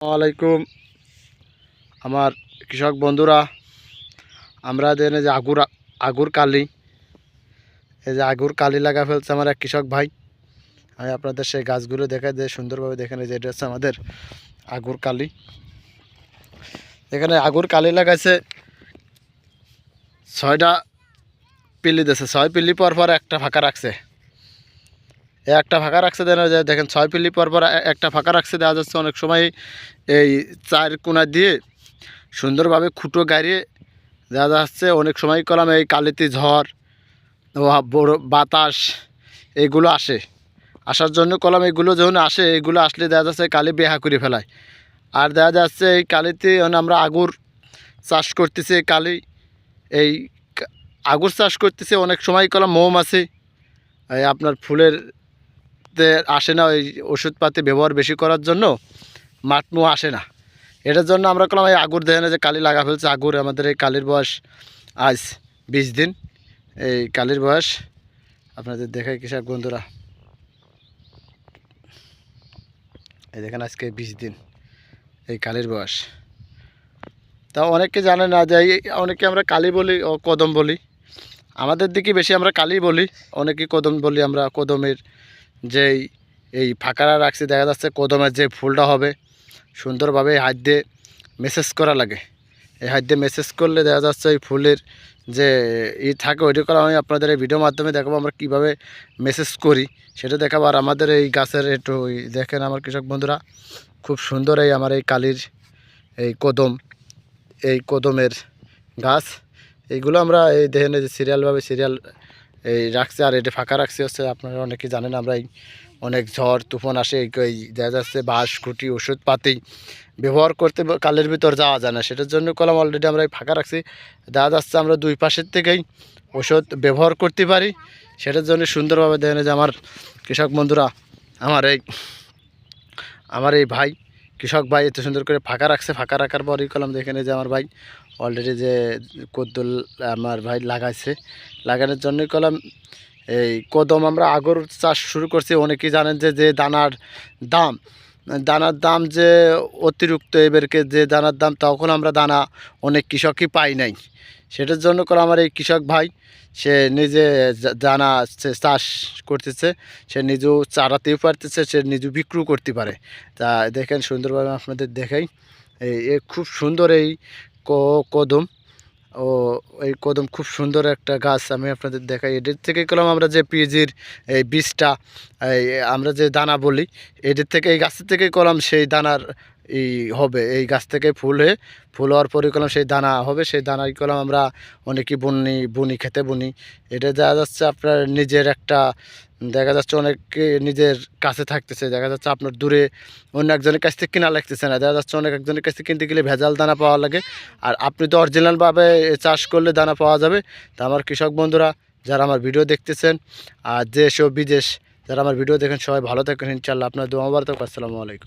আলাইকুম। আমার কৃষক বন্ধুরা, আমরা দেন যে আগুর আগুর কালি, এই যে আগুর কালি লাগা ফেলছে আমার এক কৃষক ভাই। আমি আপনাদের সেই গাছগুলো দেখা যে সুন্দরভাবে দেখেন যে এটা হচ্ছে আমাদের আগুর কালি। এখানে আগুর কালি লাগাইছে, ছয়টা পিল্লি দিয়েছে ছয় পিল্লি পর পর একটা ফাঁকা রাখছে। একটা ফাঁকা রাখছে, দেন ওই যে দেখেন ছয় পিল্লি পর পর একটা ফাঁকা রাখছে দেখা যাচ্ছে অনেক সময় এই চার কোনা দিয়ে। সুন্দরভাবে খুঁটো গাড়িয়ে দেখা যাচ্ছে, অনেক সময় কলাম এই কালিতি ঝড় বড় বাতাস এইগুলো আসে। আসার জন্য কলাম এগুলো যখন আসে, এগুলো আসলে দেখা যাচ্ছে কালি বেহা করে ফেলায়। আর দেখা যাচ্ছে এই কালিতে আমরা আগুর চাষ করতেছি কালি, এই আগুর চাষ করতেছে, অনেক সময় কলাম মৌমাছি এই আপনার ফুলের তে আসে না, ওই ওষুধপাতি ব্যবহার বেশি করার জন্য মাঠ মাটমু আসে না। এটার জন্য আমরা করলাম এই আগুর দেখে না যে কালি লাগা ফেলছে, আগুর আমাদের এই কালির বয়স আজ বিশ দিন। এই কালির বয়স, আপনাদের দেখাই কৃষক বন্ধুরা। এই দেখেন আজকে বিশ দিন, এই কালির বয়স। তা অনেকে জানে না যে অনেকে আমরা কালি বলি ও কদম বলি। আমাদের দিকে বেশি আমরা কালি বলি, অনেকে কদম বলি আমরা কদমের যেই এই ফাঁকারা রাখছি, দেখা যাচ্ছে কদমের যে ফুলটা হবে, সুন্দরভাবে এই হাত দিয়ে মেসেজ করা লাগে। এই হাত দিয়ে মেসেজ করলে দেখা যাচ্ছে এই ফুলের যে ই থাকে, ওইটা করা আমি আপনাদের এই ভিডিওর মাধ্যমে দেখাবো আমরা কীভাবে মেসেজ করি, সেটা দেখাবো। আর আমাদের এই গাছের একটু দেখেন আমার কৃষক বন্ধুরা, খুব সুন্দর এই আমার এই কালির এই কদম, এই কদমের গাছ। এইগুলো আমরা এই দেখেন সিরিয়ালভাবে সিরিয়াল এই রাখছি আর এটা ফাঁকা রাখছে হচ্ছে, আপনারা অনেকে জানেন আমরা এই অনেক ঝড়, তুফান আসে, এই দেখা যাচ্ছে বাঁশ, খুঁটি ওষুধ পাতি ব্যবহার করতে কালের ভিতর যাওয়া যায় না। সেটার জন্য কলম অলরেডি আমরা এই ফাঁকা রাখছি। দেখা যাচ্ছে আমরা দুই পাশের থেকেই ওষুধ ব্যবহার করতে পারি। সেটার জন্য সুন্দরভাবে দেখেন যে আমার কৃষক বন্ধুরা, আমার এই আমার এই ভাই কৃষক ভাই এত সুন্দর করে ফাঁকা রাখছে, ফাঁকা রাখার পরই কলম এই যে আমার ভাই অলরেডি যে কদ্দুল আমার ভাই লাগাইছে। লাগানোর জন্যই কলম এই কদম আমরা আগর চাষ শুরু করছি। অনেকেই জানেন যে যে দানার দাম দানার দাম যে অতিরিক্ত এবারকে যে দানার দাম, তখন আমরা দানা অনেক কৃষকই পাই নাই। সেটার জন্য করে আমার এই কৃষক ভাই, সে নিজে দানা সে চাষ করতেছে, সে নিজেও চারাতেও পারতেছে, সে নিজেও বিক্রিও করতে পারে। তা দেখেন সুন্দরভাবে আপনাদের দেখাই। এই খুব সুন্দর এই কদম। ও এই কদম খুব সুন্দর একটা গাছ আমি আপনাদের দেখাই। এদের থেকে করলাম আমরা যে পিজির এই বীজটা আমরা যে দানা বলি, এদের থেকে এই গাছের থেকে করলাম সেই দানার এই হবে, এই গাছ থেকে ফুল হয়ে, ফুল হওয়ার পরে করলাম সেই দানা হবে, সেই দানাই করলাম আমরা অনেকই বুনি বুনি খেতে বুনি। এটা দেখা যাচ্ছে আপনার নিজের একটা, দেখা যাচ্ছে অনেকে নিজের কাছে থাকতেছে, দেখা যাচ্ছে আপনার দূরে অন্য একজনের কাছ থেকে কেনা লাগতেছে না, দেখা যাচ্ছে অনেক একজনের কাছ থেকে কিনতে গেলে ভেজাল দানা পাওয়া লাগে। আর আপনি তো অরিজিনালভাবে চাষ করলে দানা পাওয়া যাবে। তা আমার কৃষক বন্ধুরা, যারা আমার ভিডিও দেখতেছেন, আর দেশ ও বিদেশ, যারা আমার ভিডিও দেখেন, সবাই ভালো থাকেন ইনশাল্লাহ আপনার দোয়া বার্তা আসসালামু আলাইকুম।